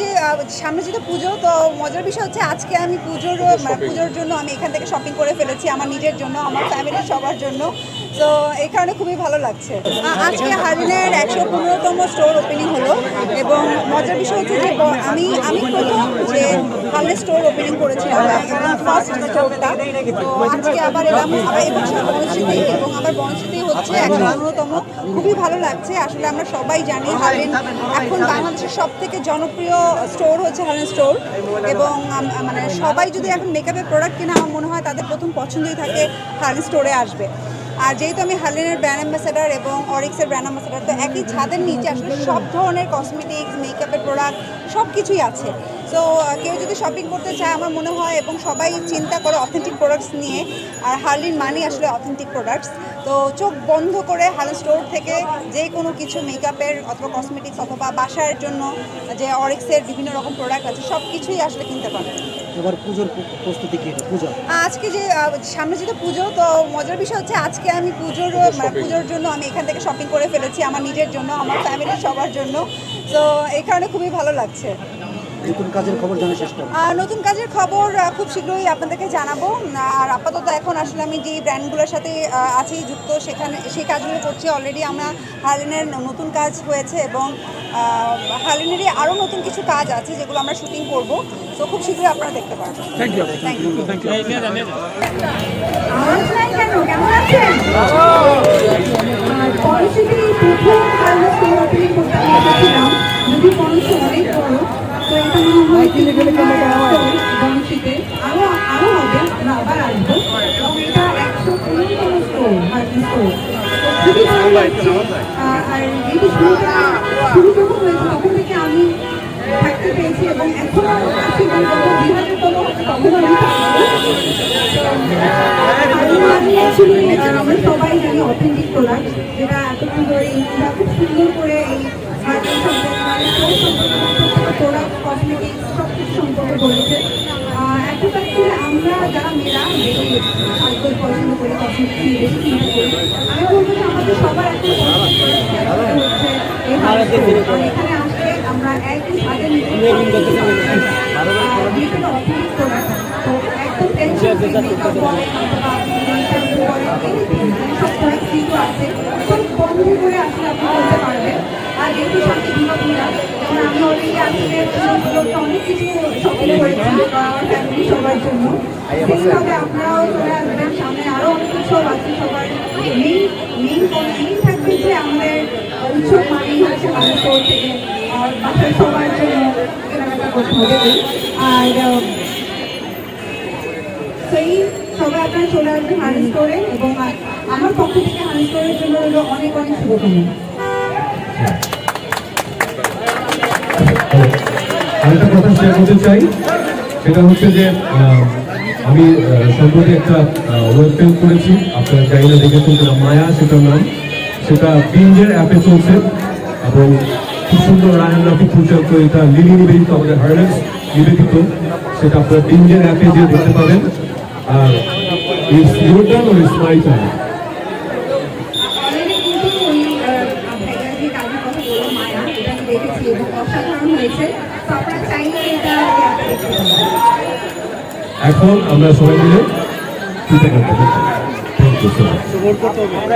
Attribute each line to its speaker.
Speaker 1: যে সামনে যেহেতু পুজো তো মজার বিষয় হচ্ছে আজকে আমি পুজোর মানে পুজোর জন্য আমি এখান থেকে শপিং করে ফেলেছি আমার নিজের জন্য আমার ফ্যামিলির সবার জন্য। তো এই কারণে খুবই ভালো লাগছে। আজকে হারিনের একশো পনেরোতম স্টোর ওপেনিং হলো এবং মজার বিষয় হচ্ছে যে আমি আমি প্রথম যে হার্নের স্টোর ওপেনিং করেছিলাম আজকে আবার এলাম এবং আমার বনশ্রীতে হচ্ছে একশো পনেরোতম। খুবই ভালো লাগছে, আসলে আমরা সবাই জানি হারিন এখন বাংলাদেশের সব থেকে জনপ্রিয় স্টোর হচ্ছে হারিন স্টোর এবং মানে সবাই যদি এখন মেকআপের প্রোডাক্ট কিনে, আমার মনে হয় তাদের প্রথম পছন্দই থাকে হারিন স্টোরে আসবে। আর যেহেতু আমি হার্লেনের ব্র্যান্ড অ্যাম্বাসেডার এবং অরিক্সের ব্র্যান্ড অ্যাম্বাসেডার তো একই ছাদের নিচে আসলে সব ধরনের কসমেটিক্স মেকআপের প্রোডাক্ট সব কিছুই আছে সো কেউ যদি শপিং করতে চায় আমার মনে হয় এবং সবাই চিন্তা করে অথেন্টিক প্রোডাক্টস নিয়ে, আর হার্লিন মানি আসলে অথেন্টিক প্রোডাক্টস তো চোখ বন্ধ করে হার্লেন স্টোর থেকে যে কোনো কিছু মেকআপের অথবা কসমেটিক্স অথবা বাসার জন্য যে অরিক্সের বিভিন্ন রকম প্রোডাক্ট আছে সব কিছুই আসলে কিনতে পারবেন।
Speaker 2: এবার পুজোর প্রস্তুতি কি পূজা।
Speaker 1: আজকে যে সামনে যেহেতু পুজো তো মজার বিষয় হচ্ছে আজকে আমি পুজোর মানে পুজোর জন্য আমি এখান থেকে শপিং করে ফেলেছি আমার নিজের জন্য আমার ফ্যামিলির সবার জন্য। তো এই কারণে খুবই ভালো লাগছে।
Speaker 2: নতুন কাজের খবর জানার চেষ্টা
Speaker 1: আর নতুন কাজের খবর খুব শীঘ্রই আপনাদেরকে জানাব। আর আপাতত এখন আসলে আমি যে ব্র্যান্ডগুলোর সাথে আছি যুক্ত সেখানে সেই কাজগুলো করছি। অলরেডি আমরা হার্লিনের নতুন কাজ হয়েছে এবং হার্লিনেরই আরও নতুন কিছু কাজ আছে যেগুলো আমরা শুটিং করব। তো খুব শীঘ্রই আপনারা দেখতে পারবেন। থ্যাংক ইউ থ্যাংক ইউ
Speaker 3: আওয়াজ নাই কেন কেমন আছেন আর পেরেছি এবং এখনও আছি আমরা সবাই জানি অথেন্টিক প্রোডাক্ট যেটা এতক্ষণ ধরে ইন্ডিয়া করে এই প্রোডাক্ট কসমেটিক্স সব সম্পর্কে বলেছে এখন আমরা যারা মেয়েরা বেশি পছন্দ করি কসমেটিক্স বেশি চিন্তা করি আমি বলব সবার। আর এখানে আসলে আমরা একই বিভিন্ন তো একদম টেনশন কিন্তু আছে। সব বন্ধ করে আসলে আপনি করতে পারবেন। আর যেহেতু সাথে দুর্গাপূজা যেমন আমি অলরেডি আজকে অনেক কিছু করেছি আমার ফ্যামিলি সবার জন্য। সেইভাবে আপনারাও চলে আসবেন। সামনে আরও অনেক উৎসব আছে সবার মেইন যে আর সেই সবাই এবং আমার পক্ষ থেকে হানি স্টোরের জন্য অনেক অনেক শুভকামনা।
Speaker 4: আরেকটা কথা শেয়ার করতে চাই, সেটা হচ্ছে যে আমি সম্প্রতি একটা ওয়েব ফিল্ম করেছি। আপনারা না দেখেছেন সেটা মায়া, সেটার নাম। সেটা বিঞ্জের অ্যাপে চলছে। এবং খুব সুন্দর রায়ন রাফি পরিচালিত এটা লিলি নিবেদিত আমাদের হার্লেন্স নিবেদিত। সেটা আপনারা বিঞ্জের অ্যাপে যে দেখতে পাবেন। আর ইটস ইউর টার্ন ওর
Speaker 3: অসাধারণ হয়েছে। চাইলে ওই অ্যাপে দেখতে পারেন
Speaker 4: এখন আমরা সবাই মিলে কৃতজ্ঞতা থ্যাংক ইউ সো মাচ